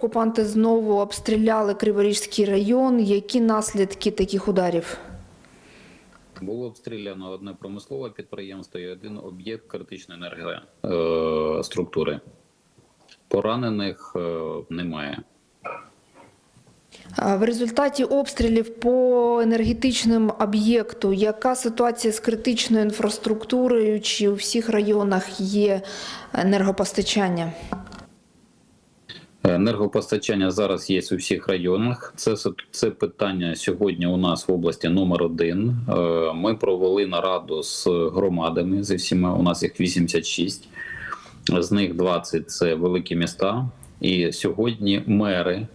Окупанти знову обстріляли Криворізький район. Які наслідки таких ударів? Було обстріляно одне промислове підприємство і один об'єкт критичної енергоструктури. Поранених е, немає. В результаті обстрілів по енергетичним об'єкту, яка ситуація з критичною інфраструктурою? Чи у всіх районах є енергопостачання? Енергопостачання зараз є у всіх районах. Це це питання сьогодні у нас в області номер один. Е, Ми провели нараду з громадами зі всіма. У нас їх 86. З них 20 – це великі міста. І сьогодні мери,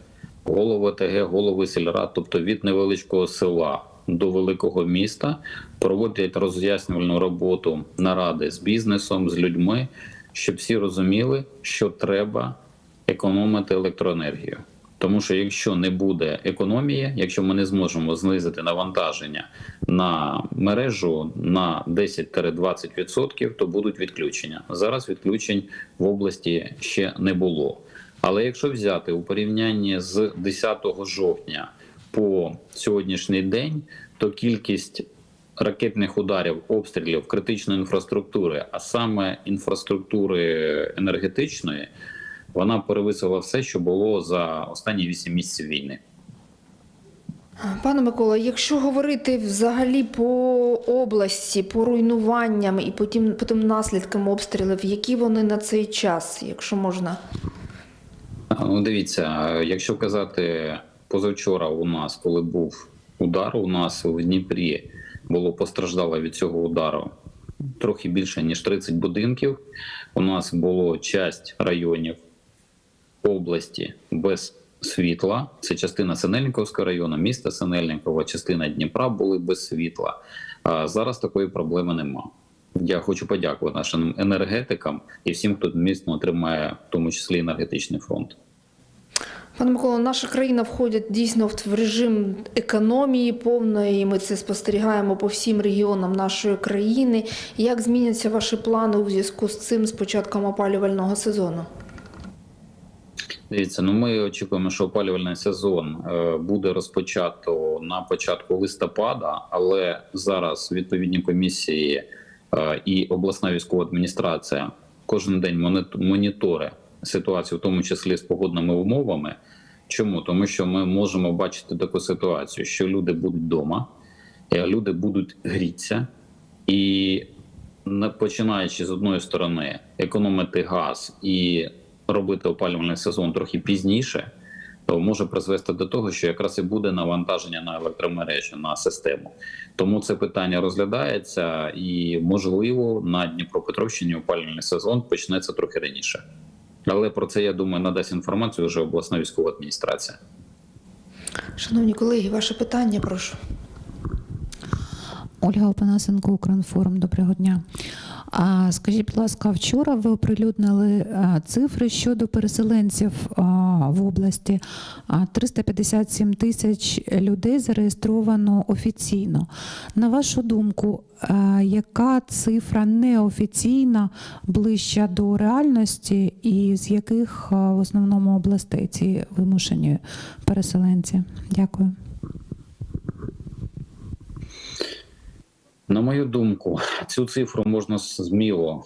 голови ТГ, голови сільрад, тобто від невеличкого села до великого міста, проводять роз'яснювальну роботу наради з бізнесом, з людьми, щоб всі розуміли, що треба економити електроенергію. Тому що якщо не буде економії, якщо ми не зможемо знизити навантаження на мережу на 10-20%, то будуть відключення. Зараз відключень в області ще не було. Але якщо взяти у порівнянні з 10 жовтня по сьогоднішній день, то кількість ракетних ударів, обстрілів критичної інфраструктури, а саме інфраструктури енергетичної, вона перевисила все, що було за останні 8 місяців війни. Пане Микола, якщо говорити взагалі по області, по руйнуванням і потім, по тим наслідкам обстрілів, які вони на цей час, якщо можна? Ну, дивіться, якщо казати позавчора, у нас, коли був удар, у нас в Дніпрі було постраждало від цього удару трохи більше ніж 30 будинків. У нас було часть районів області без світла. Це частина Синельниковського району, міста Синельникова, частина Дніпра були без світла. А зараз такої проблеми нема. Я хочу подякувати нашим енергетикам і всім, хто міцно тримає, в тому числі енергетичний фронт. Пане Микола, наша країна входить дійсно в режим економії повної. Ми це спостерігаємо по всім регіонам нашої країни. Як зміняться ваші плани у зв'язку з цим з початком опалювального сезону? Дивіться, ну ми очікуємо, що опалювальний сезон е, буде розпочато на початку листопада, але зараз відповідні комісії е, і обласна військова адміністрація кожен день моніторить ситуацію, в тому числі з погодними умовами. Чому? Тому що ми можемо бачити таку ситуацію, що люди будуть вдома, е, люди будуть грітися, і починаючи з одної сторони економити газ і робити опалювальний сезон трохи пізніше, то може призвести до того, що якраз і буде навантаження на електромережі на систему. Тому це питання розглядається, і можливо на Дніпропетровщині опалювальний сезон почнеться трохи раніше. Але про це я думаю надасть інформацію вже обласна військова адміністрація. Шановні колеги, ваше питання, прошу. Ольга Опанасенко, Укрінформ. Доброго дня. А скажіть, будь ласка, вчора ви оприлюднили цифри щодо переселенців в області. А, 357 тисяч людей зареєстровано офіційно. На вашу думку, яка цифра неофіційна ближча до реальності, і з яких в основному областей ці вимушені переселенці? Дякую. На мою думку, цю цифру можна сміло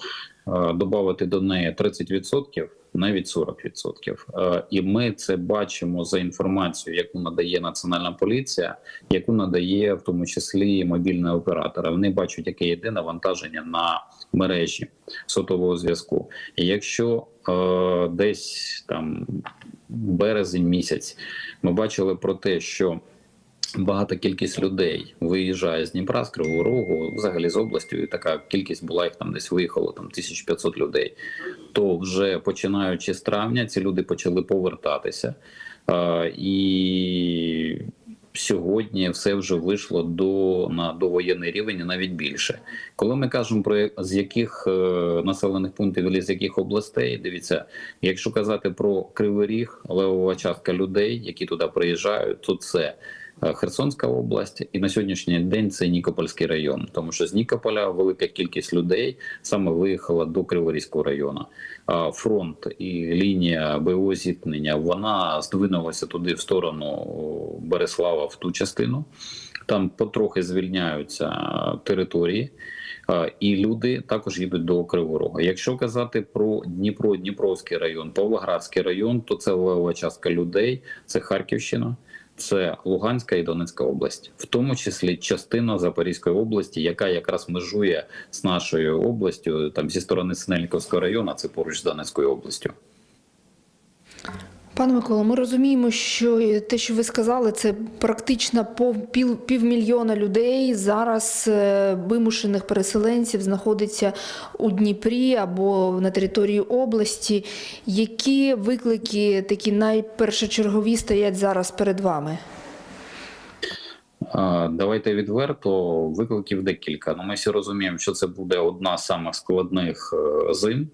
е, додати до неї 30%, навіть 40%. Е, І ми це бачимо за інформацією, яку надає Національна поліція, яку надає в тому числі мобільні оператори. Вони бачать, яке йде навантаження на мережі сотового зв'язку. І якщо е, десь там березень місяць ми бачили про те, що багата кількість людей виїжджає з Дніпра, з Кривого Рогу, взагалі з областю, і така кількість була їх там десь виїхало там 1500 людей. То вже починаючи з травня, ці люди почали повертатися. Е, і сьогодні все вже вийшло до на довоєнний рівень і навіть більше. Коли ми кажемо про з яких е, населених пунктів і з яких областей, дивіться, якщо казати про Кривий Ріг, левова частка людей, які туди приїжджають, то це Херсонська область, і на сьогоднішній день це Нікопольський район, тому що з Нікополя велика кількість людей саме виїхала до Криворізького району. А Фронт і лінія бойового зіткнення вона здвинулася туди в сторону Береслава в ту частину. Там потрохи звільняються території. Е, І люди також їдуть до Кривого Рога. Якщо казати про Дніпро, Дніпровський район, Павлоградський район, то це левова частка людей, це Харківщина, це Луганська і Донецька область, в тому числі частина Запорізької області, яка якраз межує з нашою областю, там зі сторони Синельниковського району, це поруч з Донецькою областю. Пане Миколо, ми розуміємо, що те, що ви сказали, це практично пів, півмільйона людей зараз е, вимушених переселенців знаходиться у Дніпрі або на території області. Які виклики такі найпершочергові стоять зараз перед вами? Давайте відверто викликів декілька. Ну, ми всі розуміємо, що це буде одна з самих складних е, зим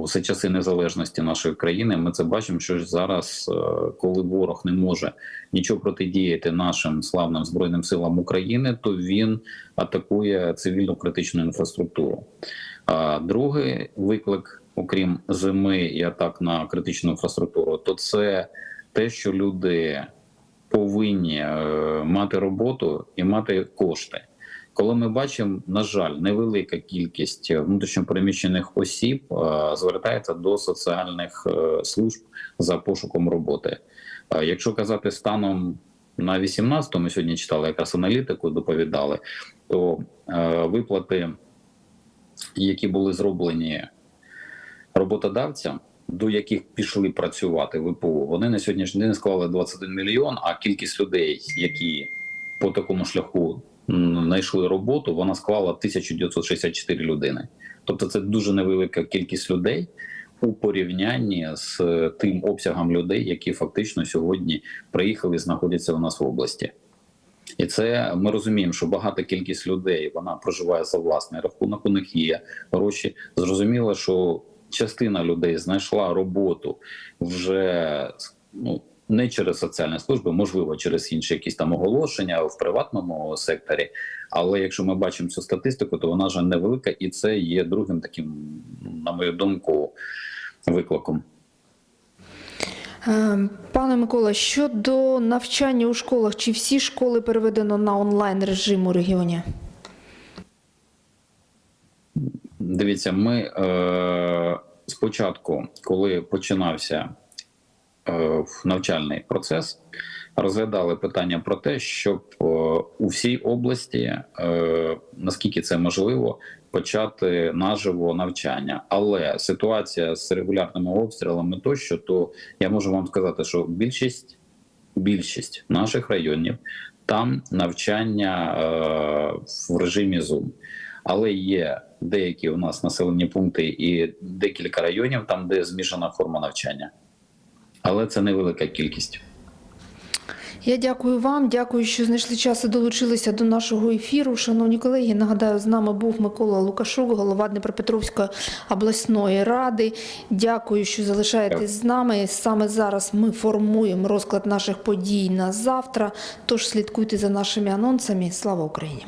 у за часи незалежності нашої країни. Ми це бачимо, що зараз, е, коли ворог не може нічого протидіяти нашим славним збройним силам України, то він атакує цивільну критичну інфраструктуру. А другий виклик, окрім зими і атак на критичну інфраструктуру, то це те, що люди повинні е, мати роботу і мати кошти. Коли ми бачимо, на жаль, невелика кількість внутрішньопереміщених осіб е, звертається до соціальних е, служб за пошуком роботи. Е, Якщо казати станом на 18-му, ми сьогодні читали якраз аналітику, доповідали, то е, виплати, які були зроблені роботодавцям, до яких пішли працювати ВПО, вони на сьогоднішній день склали 21 мільйон. А кількість людей, які по такому шляху знайшли роботу, вона склала 1964 людини. Тобто, це дуже невелика кількість людей у порівнянні з е, тим обсягом людей, які фактично сьогодні приїхали і знаходяться у нас в області. І це ми розуміємо, що багата кількість людей вона проживає за власний рахунок. У них є гроші. Зрозуміло, що частина людей знайшла роботу вже ну, не через соціальні служби, можливо, через інші якісь там оголошення в приватному секторі. Але якщо ми бачимо цю статистику, то вона вже невелика, і це є другим таким, на мою думку, викликом. Е, Пане Микола, щодо навчання у школах, чи всі школи переведено на онлайн режим у регіоні? Дивіться, ми е, спочатку, коли починався е, навчальний процес, розглядали питання про те, щоб е, у всій області, е, наскільки це можливо, почати наживо навчання. Але ситуація з регулярними обстрілами тощо, то я можу вам сказати, що більшість, більшість наших районів там навчання в режимі Zoom. Але є деякі у нас населені пункти і декілька районів, там де змішана форма навчання. Але це невелика кількість. Я дякую вам, дякую, що знайшли час і долучилися до нашого ефіру. Шановні колеги, нагадаю, з нами був Микола Лукашук, голова Дніпропетровської обласної ради. Дякую, що залишаєтесь з нами. Саме зараз ми формуємо розклад наших подій на завтра. Тож слідкуйте за нашими анонсами. Слава Україні!